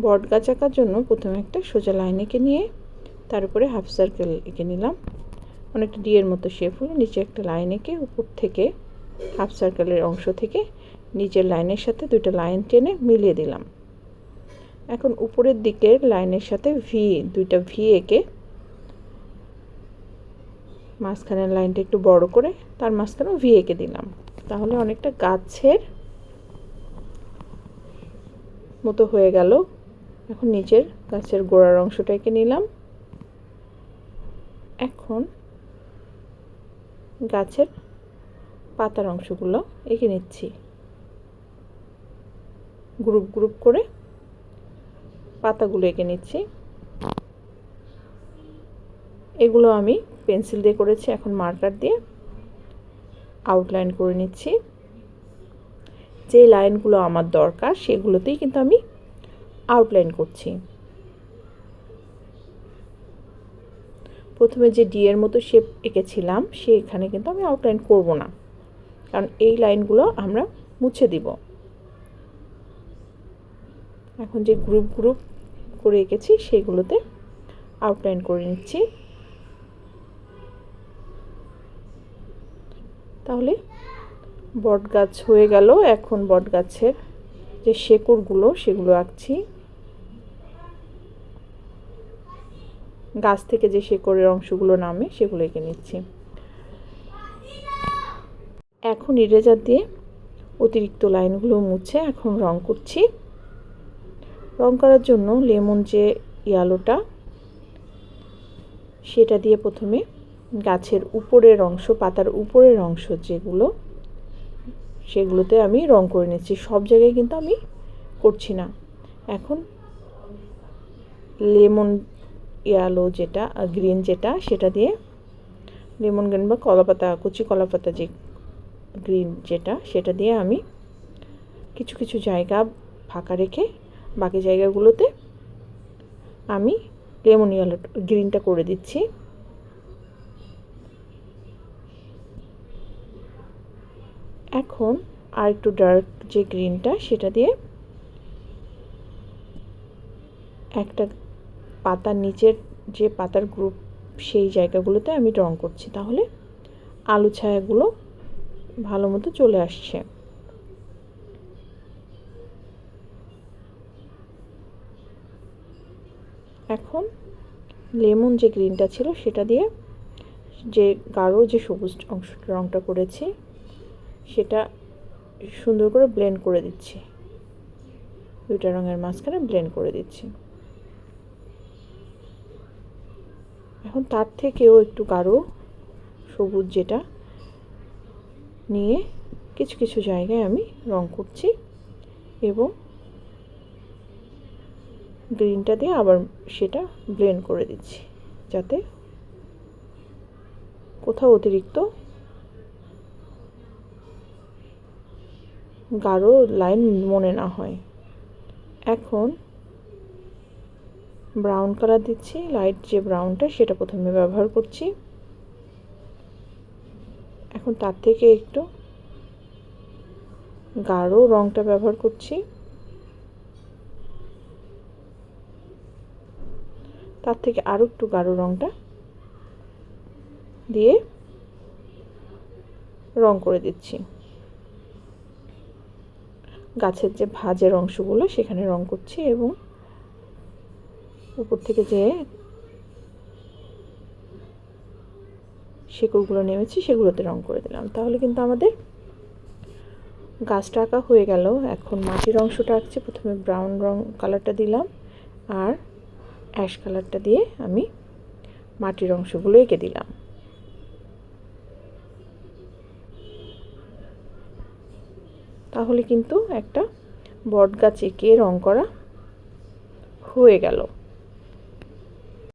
বট গাছ আঁকার জন্য প্রথমে একটা সোজা লাইন এঁকে নিয়ে তার উপরে হাফ সার্কেল এঁকে নিলাম। অনেকটা ডিয়ের মতো শেপ হলো, নিচে একটা লাইন এঁকে উপর থেকে হাফ সার্কেলের অংশ থেকে নিচের লাইনের সাথে দুইটা লাইন টেনে মিলিয়ে দিলাম। এখন উপরের দিকের লাইনের সাথে ভি দুইটা ভি এঁকে মাঝখানের লাইনটা একটু বড় করে তার মাঝখানেও ভি এঁকে দিলাম। তাহলে অনেকটা গাছের মতো হয়ে গেল এখন নিচের গাছের গোড়ার অংশটা এঁকে নিলাম। এখন গাছের পাতার অংশগুলো এঁকে নিচ্ছি। গ্রুপ গ্রুপ করে পাতাগুলো এঁকে নিচ্ছি। এগুলো আমি পেন্সিল দিয়ে করেছি, এখন মার্কার দিয়ে আউটলাইন করে নিচ্ছি। যে লাইনগুলো আমার দরকার, সেগুলোতেই কিন্তু আমি আউটলাইন করছি। প্রথমে যে ডিয়ের মতো শেপ এঁকেছিলাম সেখানে কিন্তু আমি আউটলাইন করব না। কারণ এই লাইনগুলো আমরা মুছে দিব। এখন যে গ্রুপ গ্রুপ করে এঁকেছি, সেগুলোতে আউটলাইন করে নিচ্ছি। তাহলে বট গাছ হয়ে গেল। এখন বট গাছের যে শেকড়গুলো, সেগুলো আঁকছি। গাছ থেকে যে শেকড়ের অংশগুলো নামে সেগুলো এঁকে নিচ্ছি। এখন ইরেজার দিয়ে অতিরিক্ত লাইনগুলো মুছে এখন রং করছি। রং করার জন্য লেমন যে ইয়ালোটা, সেটা দিয়ে প্রথমে গাছের উপরের অংশ, পাতার উপরের অংশ যেগুলো, সেগুলোতে আমি রং করে নিচ্ছি। সব জায়গায় কিন্তু আমি করছি না। এখন লেমন ইয়ালো যেটা গ্রিন যেটা, সেটা দিয়ে লেমন গ্রিন বা কলাপাতা, কুচি কলাপাতা যে গ্রিন যেটা, সেটা দিয়ে আমি কিছু কিছু জায়গা ফাঁকা রেখে বাকি জায়গাগুলোতে আমি লেমন ইয়েলো গ্রিনটা করে দিচ্ছি। এখন আর একটু ডার্ক যে গ্রিনটা সেটা দিয়ে একটা পাতার নিচের যে পাতার গ্রুপ সেই জায়গাগুলোতে আমি রং করছি। তাহলে আলু ছায়াগুলো ভালো মতো চলে আসছে। এখন লেমন যে গ্রিনটা ছিল সেটা দিয়ে যে গাঢ় যে সবুজ অংশ রংটা করেছি, সেটা সুন্দর করে ব্লেন্ড করে দিচ্ছি। দুইটা রঙের মাঝখানে ব্লেন্ড করে দিচ্ছি। এখন তার থেকেও একটু গাঢ়, সবুজ যেটা, নিয়ে কিছু কিছু জায়গায় আমি রং করছি এবং গ্রিনটা দিয়ে আবার সেটা ব্লেন্ড করে দিচ্ছি যাতে কোথাও অতিরিক্ত গাঢ় লাইন মনে না হয়। এখন ব্রাউন কালার দিচ্ছি লাইট যে ব্রাউনটা সেটা প্রথমে ব্যবহার করছি। এখন তার থেকে একটু গাঢ় রঙটা ব্যবহার করছি। তার থেকে আরও একটু গাঢ় রঙটা দিয়ে রং করে দিচ্ছি। গাছের যে ভাজের অংশগুলো সেখানে রং করছি এবং উপর থেকে যে শেকড়গুলো নেমেছি, সেগুলোতে রং করে দিলাম। তাহলে কিন্তু আমাদের গাছটা আঁকা হয়ে গেল। এখন মাটির অংশটা আঁকছি। প্রথমে ব্রাউন রং কালারটা দিলাম আর অ্যাশ কালারটা দিয়ে আমি মাটির অংশগুলো এঁকে দিলাম। তাহলে কিন্তু একটা বট গাছ এঁকে রং করা হয়ে গেল।